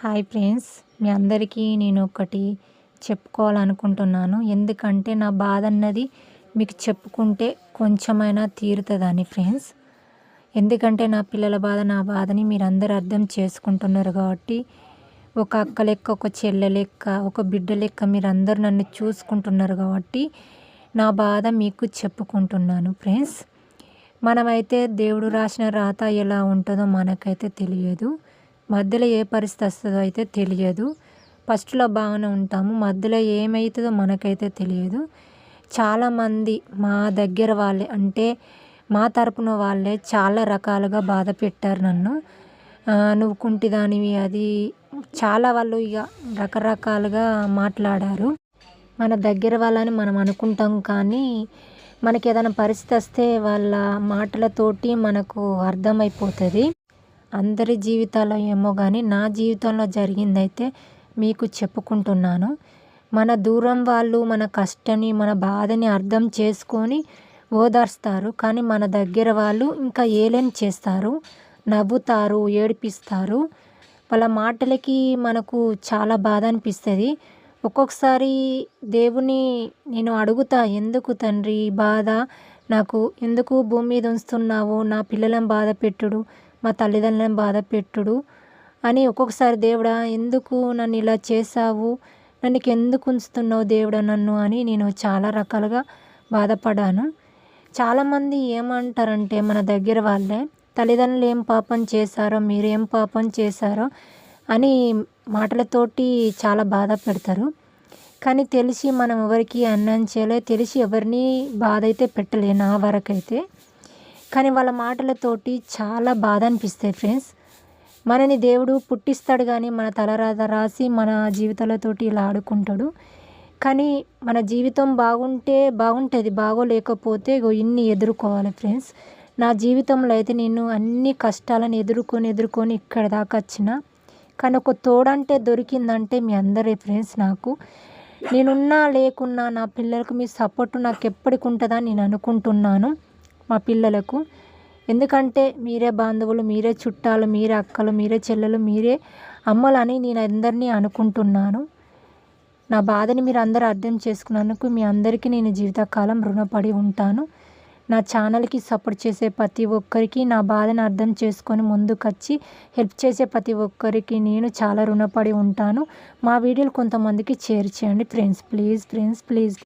Hi friends మీ అందరికీ నేను ఒకటి చెప్పుకోవాలనుకుంటున్నాను. ఎందుకంటే నా బాధ అన్నది మీకు చెప్పుకుంటే కొంచెమైనా తీరుతుందని ఫ్రెండ్స్. ఎందుకంటే నా పిల్లల బాధ నా బాధని మీరు అందరు అర్థం చేసుకుంటున్నారు కాబట్టి ఒక అక్క లెక్క ఒక చెల్లె లెక్క ఒక బిడ్డ లెక్క మీరందరూ నన్ను చూసుకుంటున్నారు కాబట్టి నా బాధ మీకు చెప్పుకుంటున్నాను ఫ్రెండ్స్. మనమైతే దేవుడు రాసిన రాత ఎలా ఉంటుందో మనకైతే తెలియదు. మధ్యలో ఏ పరిస్థితి వస్తుందో అయితే తెలియదు. ఫస్ట్లో బాగానే ఉంటాము. మధ్యలో ఏమవుతుందో మనకైతే తెలియదు. చాలామంది మా దగ్గర వాళ్ళే అంటే మా తరపున వాళ్ళే చాలా రకాలుగా బాధ పెట్టారు నన్ను. నువ్వు కుంటిదానివి అది. చాలా వాళ్ళు ఇక రకరకాలుగా మాట్లాడారు. మన దగ్గర వాళ్ళని మనం అనుకుంటాం కానీ మనకి ఏదైనా పరిస్థితి వస్తే వాళ్ళ మాటలతోటి మనకు అర్థమైపోతుంది. అందరి జీవితాల్లో ఏమో కానీ నా జీవితంలో జరిగిందైతే మీకు చెప్పుకుంటున్నాను. మన దూరం వాళ్ళు మన కష్టాన్ని మన బాధని అర్థం చేసుకొని ఓదార్స్తారు. కానీ మన దగ్గర వాళ్ళు ఇంకా ఏలేని చేస్తారు? నవ్వుతారు ఏడిపిస్తారు. వాళ్ళ మాటలకి మనకు చాలా బాధ అనిపిస్తుంది. ఒక్కొక్కసారి దేవుని నేను అడుగుతా ఎందుకు తండ్రి బాధ? నాకు ఎందుకు భూమి మీద ఉంచుతున్నావు? నా పిల్లలను బాధ పెట్టుడు? మా తల్లిదండ్రులను బాధ పెట్టుడు అని ఒక్కొక్కసారి దేవుడా ఎందుకు నన్ను ఇలా చేసావు నన్ను ఎందుకు ఉంచుతున్నావు దేవుడా నన్ను అని నేను చాలా రకాలుగా బాధపడాను. చాలామంది ఏమంటారంటే మన దగ్గర వాళ్ళే తల్లిదండ్రులు ఏం పాపం చేశారో మీరు ఏం పాపం చేశారో అని మాటలతోటి చాలా బాధ పెడతారు. కానీ తెలిసి మనం ఎవరికి అన్నం చేయలే తెలిసి ఎవరిని బాధ అయితే పెట్టలే నా వరకైతే. కానీ వాళ్ళ మాటలతోటి చాలా బాధ అనిపిస్తాయి ఫ్రెండ్స్. మనని దేవుడు పుట్టిస్తాడు కానీ మన తలరాత రాసి మన జీవితాలతోటి ఇలా ఆడుకుంటాడు. కానీ మన జీవితం బాగుంటే బాగుంటుంది బాగోలేకపోతే ఇన్ని ఎదుర్కోవాలి ఫ్రెండ్స్. నా జీవితంలో అయితే నేను అన్ని కష్టాలను ఎదుర్కొని ఎదుర్కొని ఇక్కడ దాకా వచ్చిన. కానీ ఒక తోడంటే దొరికిందంటే మీ అందరే ఫ్రెండ్స్ నాకు. నేనున్నా లేకున్నా నా పిల్లలకు మీ సపోర్ట్ నాకు ఎప్పటికి ఉంటుందని నేను అనుకుంటున్నాను. మా పిల్లలకు. ఎందుకంటే మీరే బాంధవులు మీరే చుట్టాలు మీరే అక్కలు మీరే చెల్లెలు మీరే అమ్మలని నేను అందరినీ అనుకుంటున్నాను. నా బాధని మీరు అందరూ అర్థం చేసుకున్నందుకు మీ అందరికీ నేను జీవితకాలం రుణపడి ఉంటాను. నా ఛానల్కి సపోర్ట్ చేసే ప్రతి ఒక్కరికి నా బాధను అర్థం చేసుకొని ముందుకొచ్చి హెల్ప్ చేసే ప్రతి ఒక్కరికి నేను చాలా రుణపడి ఉంటాను. మా వీడియోలు కొంతమందికి షేర్ చేయండి ఫ్రెండ్స్. Please friends please.